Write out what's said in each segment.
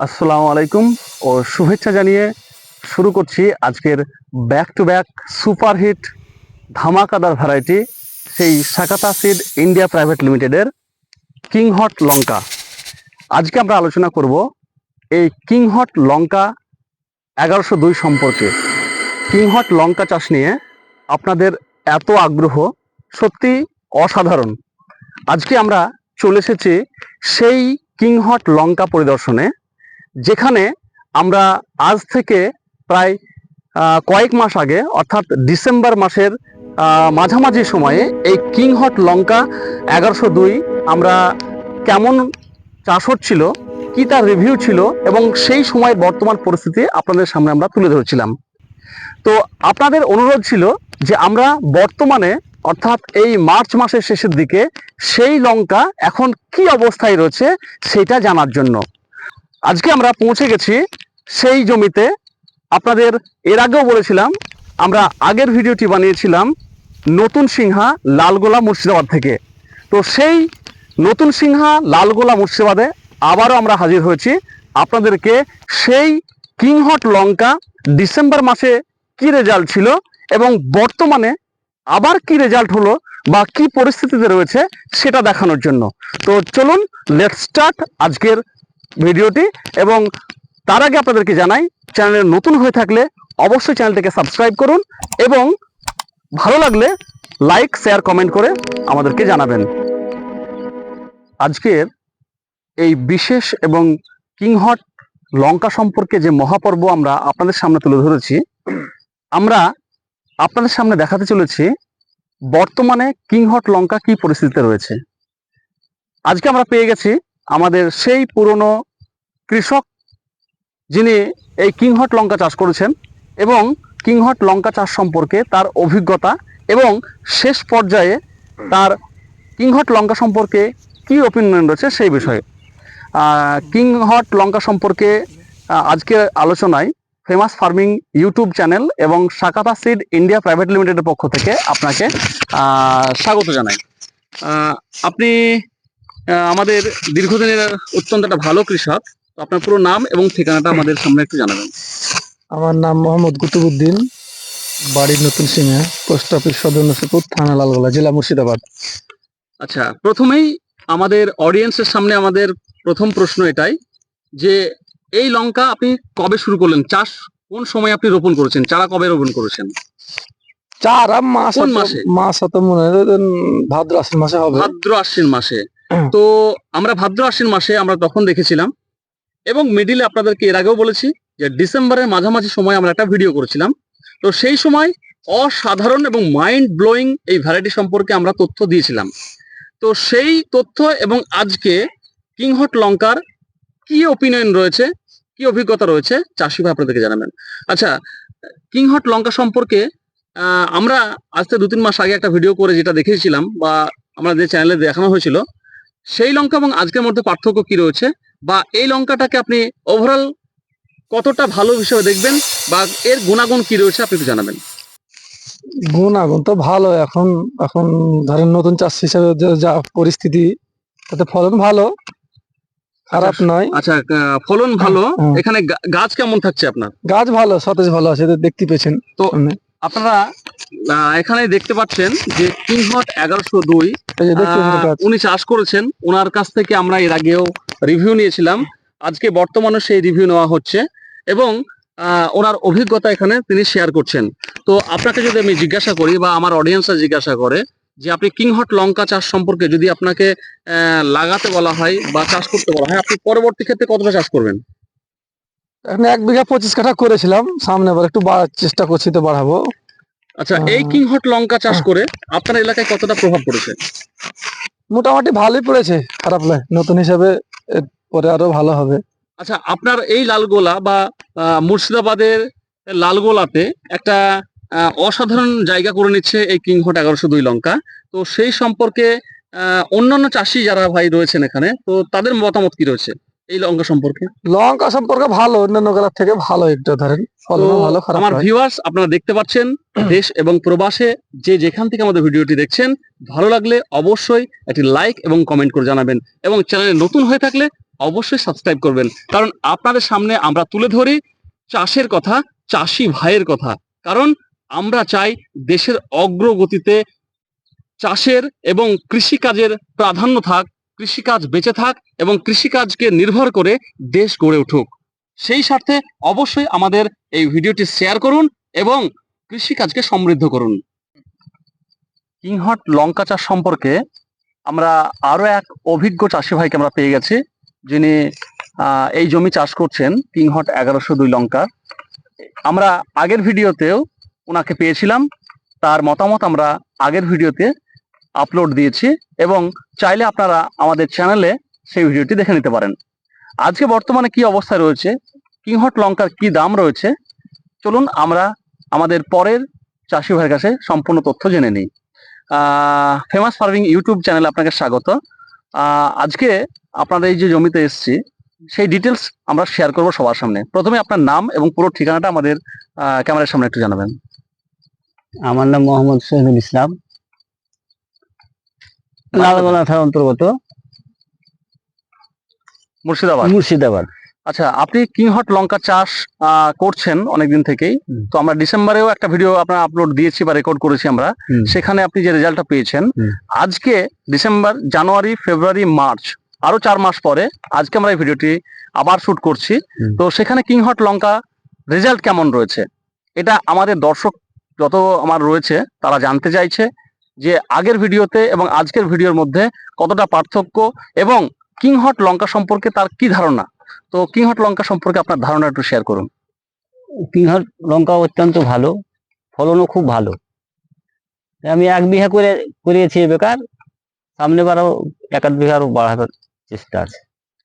আসসালামু আলাইকুম ও শুভেচ্ছা জানিয়ে শুরু করছি আজকের ব্যাক টু ব্যাক সুপারহিট ধামাকাদার ভ্যারাইটি সেই সাকাতা সিড ইন্ডিয়া প্রাইভেট লিমিটেডের কিংহট লঙ্কা আজকে আমরা আলোচনা করব এই কিংহট লঙ্কা এগারোশো দুই সম্পর্কে। কিংহট লঙ্কা চাষ নিয়ে আপনাদের এত আগ্রহ, সত্যি অসাধারণ। আজকে আমরা চলে এসেছি সেই কিংহট লঙ্কা পরিদর্শনে। যেখানে আমরা আজ থেকে প্রায় কয়েক মাস আগে, অর্থাৎ ডিসেম্বর মাসের মাঝামাঝি সময়ে এই কিংহট লঙ্কা এগারোশো দুই আমরা কেমন চাষ হচ্ছিল কি তার রিভিউ ছিল এবং সেই সময়ের বর্তমান পরিস্থিতি আপনাদের সামনে আমরা তুলে ধরেছিলাম। তো আপনাদের অনুরোধ ছিল যে আমরা বর্তমানে, অর্থাৎ এই মার্চ মাসের শেষের দিকে সেই লঙ্কা এখন কি অবস্থায় রয়েছে সেটা জানার জন্য। আজকে আমরা পৌঁছে গেছি সেই জমিতে। আপনাদের এর আগেও বলেছিলাম, আমরা আগের ভিডিওটি বানিয়েছিলাম নতুন সিংহা লালগোলা মুর্শিদাবাদ থেকে। তো সেই নতুন সিংহা লালগোলা মুর্শিদাবাদে আবারও আমরা হাজির হয়েছি। আপনাদেরকে সেই কিংহট লঙ্কা ডিসেম্বর মাসে কি রেজাল্ট ছিল এবং বর্তমানে আবার কি রেজাল্ট হলো বা কি পরিস্থিতিতে রয়েছে সেটা দেখানোর জন্য। তো চলুন লেট স্টার্ট আজকের ভিডিওটি এবং তার আগে আপনাদেরকে জানাই, চ্যানেলে নতুন হয়ে থাকলে অবশ্যই চ্যানেলটিকে সাবস্ক্রাইব করুন এবং ভালো লাগলে লাইক, শেয়ার, কমেন্ট করে আমাদেরকে জানাবেন। আজকের এই বিশেষ এবং কিংহট লঙ্কা সম্পর্কে যে মহাপর্ব আমরা আপনাদের সামনে তুলে ধরেছি, আমরা আপনাদের সামনে দেখাতে চলেছি বর্তমানে কিংহট লঙ্কা কি পরিস্থিতিতে রয়েছে। আজকে আমরা পেয়ে গেছি আমাদের সেই পুরনো কৃষক যিনি এই কিংহট লঙ্কা চাষ করেছেন এবং কিংহট লঙ্কা চাষ সম্পর্কে তার অভিজ্ঞতা এবং শেষ পর্যায়ে তার কিংহট লঙ্কা সম্পর্কে কি ওপিনিয়ন রয়েছে সেই বিষয়ে। কিংহট লঙ্কা সম্পর্কে আজকের আলোচনায় ফেমাস ফার্মিং ইউটিউব চ্যানেল এবং সাকাতা সিড ইন্ডিয়া প্রাইভেট লিমিটেডের পক্ষ থেকে আপনাকে স্বাগত জানাই। আপনি আমাদের দীর্ঘদিনের অত্যন্ত একটা ভালো কৃষক। তো আপনার পুরো নাম এবং ঠিকানাটা আমাদের সামনে একটু জানাবেন। আমার নাম মোহাম্মদ কুতুবুদ্দিন বাড়ির নতুন সিংহা পোস্ট অফিস সদর নসিপুর থানা লালগোলা জেলা মুর্শিদাবাদ। আচ্ছা প্রথমেই আমাদের অডিয়েন্সের সামনে আমাদের প্রথম প্রশ্ন এটাই যে এই লঙ্কা আপনি কবে শুরু করলেন? চাষ কোন সময় আপনি রোপণ করেছেন? চারা কবে রোপণ করেছেন? চারা মাস মাসে? মাস হতো মনে হয় ভাদ্র আশ্বিন মাসে হবে। ভাদ্র আশ্বিন মাসে। তো আমরা ভাদ্র আশ্বিন মাসে আমরা তখন দেখেছিলাম এবং মিডিলে আপনাদেরকে এর আগেও বলেছি যে ডিসেম্বরের মাঝামাঝি সময় আমরা একটা ভিডিও করেছিলাম। তো সেই সময় অসাধারণ এবং মাইন্ড ব্লোয়িং এই ভ্যারাইটি সম্পর্কে আমরা তথ্য দিয়েছিলাম। তো সেই তথ্য এবং আজকে কিংহট লঙ্কার কি ওপিনিয়ন রয়েছে, কি অভিজ্ঞতা রয়েছে, চাষি ভাই আপনাদেরকে জানাবেন। আচ্ছা কিংহট লঙ্কা সম্পর্কে আমরা আজ থেকে দু তিন মাস আগে একটা ভিডিও করে যেটা দেখেছিলাম বা আমরা যে চ্যানেলে দেখানো হয়েছিল সেই লঙ্কা এবং আজকের মধ্যে পার্থক্য কি রয়েছে? বা এই লঙ্কাটাকে আপনি ওভারঅল কতটা ভালো হিসেবে দেখবেন? বা এর গুণাগুণ কি রয়েছে আপনি একটু জানাবেন। গুণাগুণ তো ভালো এখন এখন ধরেন নতুন চাষ হিসেবে যে- পরিস্থিতি তাতে ফলন ভালো খারাপ নয়। আচ্ছা ফলন ভালো এখানে গাছ কেমন থাকছে আপনার? গাছ ভালো সতেজ ভালো আছে দেখতে পেয়েছেন তো। আপনারা এখানে দেখতে পাচ্ছেন যে কিংহট এগারোশো দুই উনি চাষ করেছেন। ওনার কাছ থেকে আমরা এর আগেও রিভিউ নিয়েছিলাম। আজকে বর্তমানে সেই রিভিউ নেওয়া হচ্ছে এবং ওনার অভিজ্ঞতা এখানে তিনি শেয়ার করছেন। তো আপনাকে যদি আমি জিজ্ঞাসা করি বা আমার অডিয়েন্সরা জিজ্ঞাসা করে যে আপনি কিংহট লঙ্কা চাষ সম্পর্কে যদি আপনাকে আহ, লাগাতে বলা হয় বা চাষ করতে বলা হয় আপনি পরবর্তী ক্ষেত্রে কতটা চাষ করবেন? এখন এক বিঘা পঁচিশ কাঠা করেছিলাম সামনে আবার একটু বাড়ার চেষ্টা করছি তো বাড়াবো। আচ্ছা এই কিংহট লঙ্কা চাষ করে আপনার এলাকায় কতটা প্রভাব পড়েছে? মোটামুটি ভালোই পড়েছে খারাপ নয় নতুন হিসাবে পরে আরও ভালো হবে। আচ্ছা আপনার এই লালগোলা বা মুর্শিদাবাদের লালগোলাতে একটা অসাধারণ জায়গা করে নিচ্ছে এই কিংহট এগারোশো দুই লঙ্কা। তো সেই সম্পর্কে অন্যান্য চাষি যারা ভাই রয়েছেন এখানে তো তাদের মতামত কি রয়েছে? এই লঙ্কা সম্পর্কে? লঙ্কা সম্পর্কে ভালো অন্যান্য গালার থেকে ভালো একটু ধরেন। ভালো খারাপ আমার। ভিউয়ার্স আপনারা দেখতে পাচ্ছেন দেশ এবং প্রবাসে যে যেখান থেকে আমাদের ভিডিওটি দেখছেন ভালো লাগলে অবশ্যই একটি লাইক এবং কমেন্ট করে জানাবেন। এবং চ্যানেলে নতুন হয়ে থাকলে অবশ্যই সাবস্ক্রাইব করবেন। কারণ আপনাদের সামনে আমরা তুলে ধরি চাষের কথা চাষি ভাইয়ের কথা। কারণ আমরা চাই দেশের অগ্রগতিতে চাষের এবং কৃষিকাজের প্রাধান্য থাক কৃষিকাজ বেঁচে থাক এবং কৃষিকাজকে নির্ভর করে দেশ গড়ে উঠুক। সেই স্বার্থে অবশ্যই আমাদের এই ভিডিওটি শেয়ার করুন এবং কৃষিকাজকে সমৃদ্ধ করুন। কিংহট লঙ্কা চাষ সম্পর্কে আমরা আরও এক অভিজ্ঞ চাষি ভাইকে আমরা পেয়ে গেছি, যিনি এই জমি চাষ করছেন কিংহট এগারোশো দুই লঙ্কার আমরা আগের ভিডিওতেও ওনাকে পেয়েছিলাম, তার মতামত আমরা আগের ভিডিওতে আপলোড দিয়েছি এবং চাইলে আপনারা আমাদের চ্যানেলে সেই ভিডিওটি দেখে নিতে পারেন। আজকে বর্তমানে কি অবস্থায় রয়েছে? কিংহট লঙ্কার কি দাম রয়েছে? চলুন আমরা আমাদের পরের চাষি ভাইয়ের কাছে সম্পূর্ণ তথ্য জেনে নিই। ফেমাস ফার্মিং ইউটিউব চ্যানেলে আপনাকে স্বাগত। আজকে আপনাদের এই যে জমিতে এসছি, সেই ডিটেলস আমরা শেয়ার করব সবার সামনে। প্রথমে আপনার নাম এবং পুরো ঠিকানাটা আমাদের ক্যামেরার সামনে একটু জানাবেন। আমার নাম মোহাম্মদ শহীদুল ইসলাম। লালগোলা থানার অন্তর্গত। মুর্শিদাবাদ। মুর্শিদাবাদ। আচ্ছা আপনি কিংহট লঙ্কা চাষ করছেন অনেকদিন থেকেই। তো আমরা ডিসেম্বরেও একটা ভিডিও আপনার আপলোড দিয়েছি বা রেকর্ড করেছি আমরা। সেখানে আপনি যে রেজাল্টটা পেয়েছেন আজকে ডিসেম্বর জানুয়ারি ফেব্রুয়ারি মার্চ আরও চার মাস পরে আজকে আমরা এই ভিডিওটি আবার শুট করছি। তো সেখানে কিংহট লঙ্কা রেজাল্ট কেমন রয়েছে? এটা আমাদের দর্শক যত আমার রয়েছে তারা জানতে চাইছে। যে আগের ভিডিওতে এবং আজকের ভিডিওর মধ্যে কতটা পার্থক্য এবং কিংহট লঙ্কা সম্পর্কে তার কি ধারণা? তো কিংহট লঙ্কা সম্পর্কে আপনার ধারণা একটু শেয়ার করুন। পিঁহর লঙ্কা অত্যন্ত ভালো ফলনও খুব ভালো। আমি এক বিঘা করে করিয়েছি বেকার সামনে বারও এক আধ বিঘা আরও বাড়াবার চেষ্টা আছে।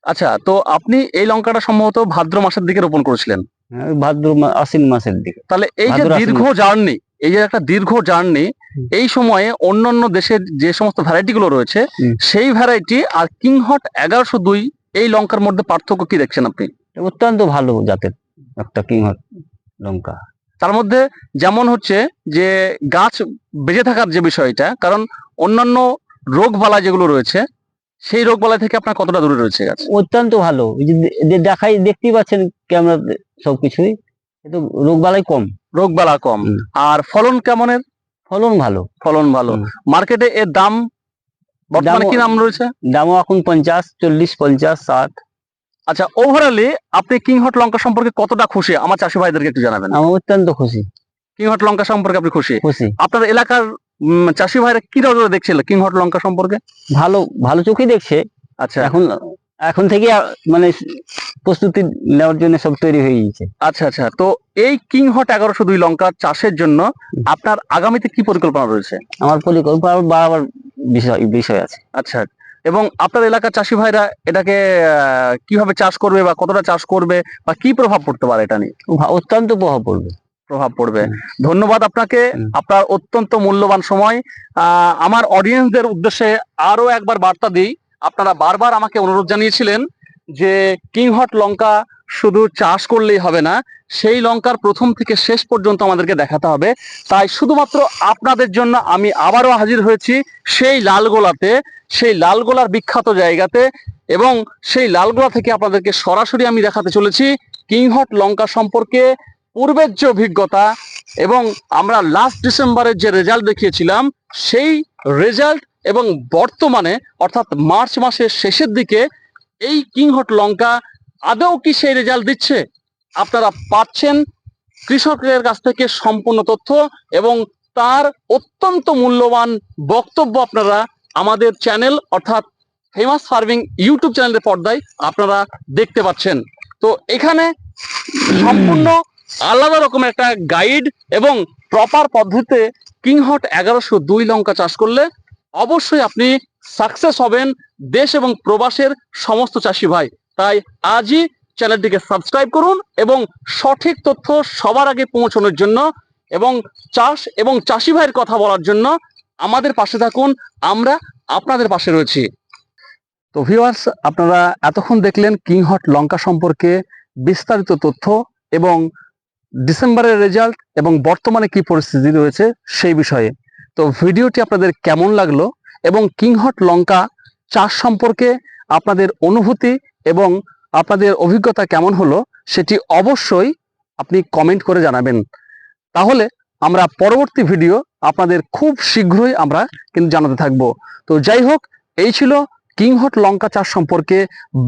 আচ্ছা তো আপনি এই লঙ্কাটা সম্ভবত ভাদ্র মাসের দিকে রোপণ করেছিলেন। হ্যাঁ, ভাদ্র আশ্বিন মাসের দিকে। তাহলে এই যে দীর্ঘ জার্নি এই যে একটা দীর্ঘ জার্নি। এই সময়ে অন্যান্য দেশের যে সমস্ত ভ্যারাইটি গুলো রয়েছে সেই ভ্যারাইটি আর কিংহট এগারোশো দুই এই লঙ্কার মধ্যে পার্থক্য কি দেখছেন আপনি? অত্যন্ত ভালো জাতের একটা পিঁহর লঙ্কা। তার মধ্যে যেমন হচ্ছে যে গাছ বেঁচে থাকার যে বিষয়টা কারণ অন্যান্য রোগ বালা যেগুলো রয়েছে সেই রোগ বালা থেকে আপনার কতটা দূরে রয়েছে গাছ? অত্যন্ত ভালো। যে দেখাই দেখতেই পাচ্ছেন ক্যামেরা সবকিছুই। কিন্তু রোগবালাই কম। রোগ বালা কম আর ফলন কেমনের? ফলন ভালো। ফলন ভালো। মার্কেটে এর দাম বর্তমানে কি দাম রয়েছে? দামও এখন পঞ্চাশ চল্লিশ পঞ্চাশ ষাট। আচ্ছা ওভারঅলি আপনি কিংহট লঙ্কা সম্পর্কে কতটা খুশি? আমার চাষি ভাইদেরকে একটু জানাবেন। আমি অত্যন্ত খুশি। কিংহট লঙ্কা সম্পর্কে আপনি খুশি? খুশি। আপনার এলাকার চাষি ভাইরা কি নজরে দেখছিল কিংহট লঙ্কা সম্পর্কে? ভালো ভালো চোখেই দেখছে। আচ্ছা। এখন এখন থেকে মানে প্রস্তুতি নেওয়ার জন্য সব তৈরি হয়ে গেছে আচ্ছা আচ্ছা। তো এই কিংহট এগারোশো দুই লঙ্কা চাষের জন্য আপনার আগামীতে কি পরিকল্পনা রয়েছে? আমার পরিকল্পনা বাড়াবার বিষয় বিষয় আছে। আচ্ছা। এবং আপনার এলাকার চাষি ভাইরা এটাকে কীভাবে চাষ করবে বা কতটা চাষ করবে বা কি প্রভাব পড়তে পারে এটা নিয়ে? অত্যন্ত প্রভাব পড়বে। প্রভাব পড়বে। ধন্যবাদ আপনাকে। আপনার অত্যন্ত মূল্যবান সময়। আহ, আমার অডিয়েন্সদের উদ্দেশ্যে আরও একবার বার্তা দিই। আপনারা বারবার আমাকে অনুরোধ জানিয়েছিলেন যে কিংহট লঙ্কা শুধু চাষ করলেই হবে না, সেই লঙ্কার প্রথম থেকে শেষ পর্যন্ত আমাদেরকে দেখাতে হবে। তাই শুধুমাত্র আপনাদের জন্য আমি আবারও হাজির হয়েছি সেই লালগোলাতে, সেই লালগোলার বিখ্যাত জায়গাতে এবং সেই লালগোলা থেকে আপনাদেরকে সরাসরি আমি দেখাতে চলেছি কিংহট লঙ্কা সম্পর্কে পূর্বের যে অভিজ্ঞতা এবং আমরা লাস্ট ডিসেম্বরের যে রেজাল্ট দেখিয়েছিলাম, সেই রেজাল্ট এবং বর্তমানে, অর্থাৎ মার্চ মাসের শেষের দিকে, এই কিংহট লঙ্কা আদৌ কি সেই রেজাল্ট দিচ্ছে? আপনারা পাচ্ছেন কৃষকের কাছ থেকে সম্পূর্ণ তথ্য এবং তার অত্যন্ত মূল্যবান বক্তব্য আপনারা আমাদের চ্যানেল, অর্থাৎ ফেমাস ফার্মিং ইউটিউব চ্যানেলের পর্দায় আপনারা দেখতে পাচ্ছেন। তো এখানে সম্পূর্ণ আলাদা রকমের একটা গাইড এবং প্রপার পদ্ধতিতে কিংহট এগারোশো দুই লঙ্কা চাষ করলে অবশ্যই আপনি সাকসেস হবেন দেশ এবং প্রবাসের সমস্ত চাষি ভাই। তাই আজই চ্যানেলটিকে সাবস্ক্রাইব করুন এবং সঠিক তথ্য সবার আগে পৌঁছানোর জন্য এবং চাষ এবং চাষি ভাইয়ের কথা বলার জন্য আমাদের পাশে থাকুন। আমরা আপনাদের পাশে রয়েছি। তো ভিউয়ার্স আপনারা এতক্ষণ দেখলেন কিংহট লঙ্কা সম্পর্কে বিস্তারিত তথ্য এবং ডিসেম্বরের রেজাল্ট এবং বর্তমানে কি পরিস্থিতি রয়েছে সেই বিষয়ে। তো ভিডিওটি আপনাদের কেমন লাগল এবং কিংহট লঙ্কা চাষ সম্পর্কে আপনাদের অনুভূতি এবং আপনাদের অভিজ্ঞতা কেমন হলো সেটি অবশ্যই আপনি কমেন্ট করে জানাবেন। তাহলে আমরা পরবর্তী ভিডিও আপনাদের খুব শীঘ্রই আমরা কিন্তু জানাতে থাকব। তো যাই হোক, এই ছিল কিংহট লঙ্কা চাষ সম্পর্কে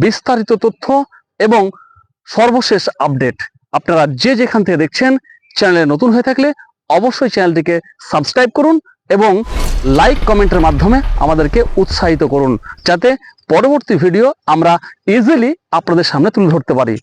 বিস্তারিত তথ্য এবং সর্বশেষ আপডেট আপনারা যে যেখান থেকে দেখছেন চ্যানেলে নতুন হয়ে থাকলে অবশ্যই চ্যানেলটিকে সাবস্ক্রাইব করুন এবং লাইক কমেন্টের মাধ্যমে আমাদেরকে উৎসাহিত করুন, যাতে পরবর্তী ভিডিও আমরা ইজিলি আপনাদের সামনে তুলে ধরতে পারি।